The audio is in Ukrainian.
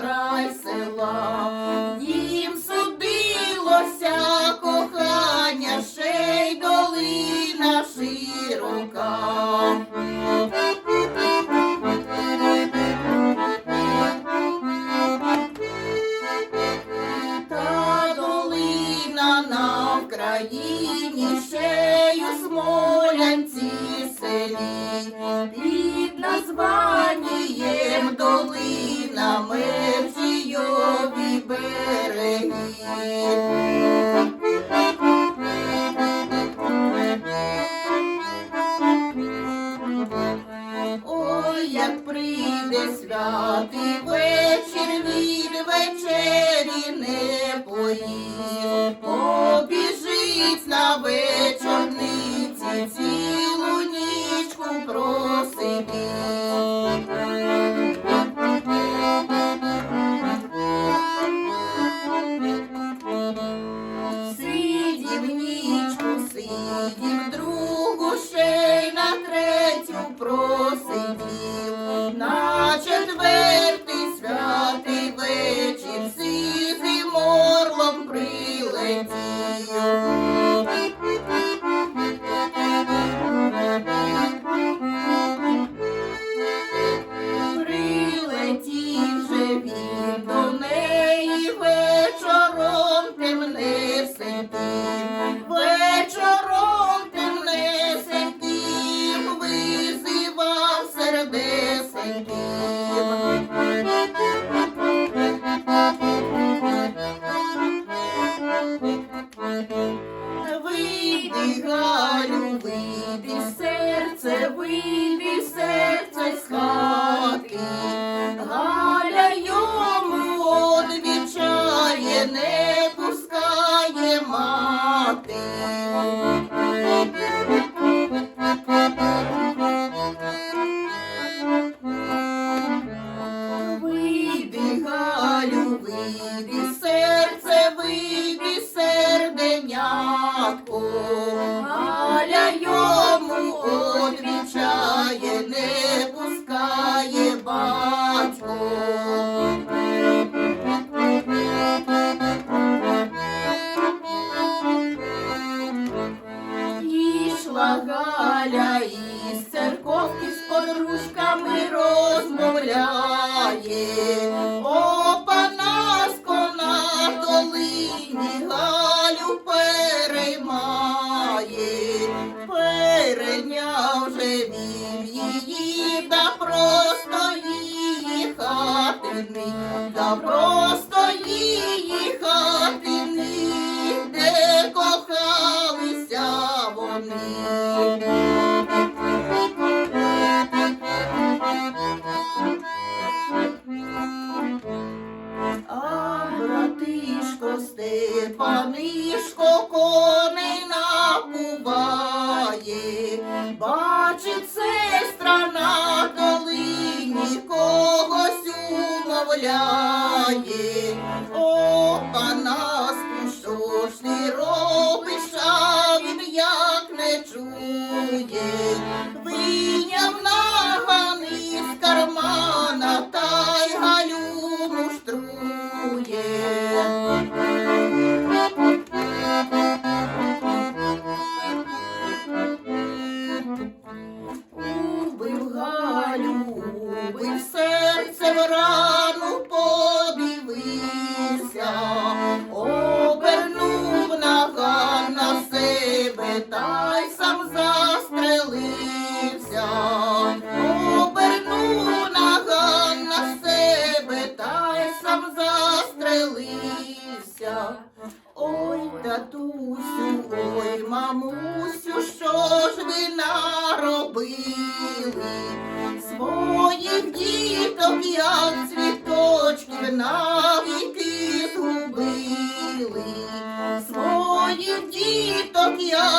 край села. Їм судилося кохання, ще й долина широка. Та долина на Вкраїні, шею смолянці селі, під названням долина святий вечір, він вечері не поїв, побіжить на вечорниці, цілу нічку просидів. Сидів нічку, сидів, Thank you. Серце, вийди, серце з. Галя йому одвічає, не пускає мати. Ішла Галя із церковки з подружками розмовляє. О, панасько на долині Галю переймає. Перейняв же він її хатини, да просто її хатини, де кохалися вони. А братишко Степанишко коней напуває, бачить сестра умовляє. О, Ой, татусю, ой, мамусю, що ж ви наробили? Своїх діток, як цвіточків навіки згубили. Своїх діток, як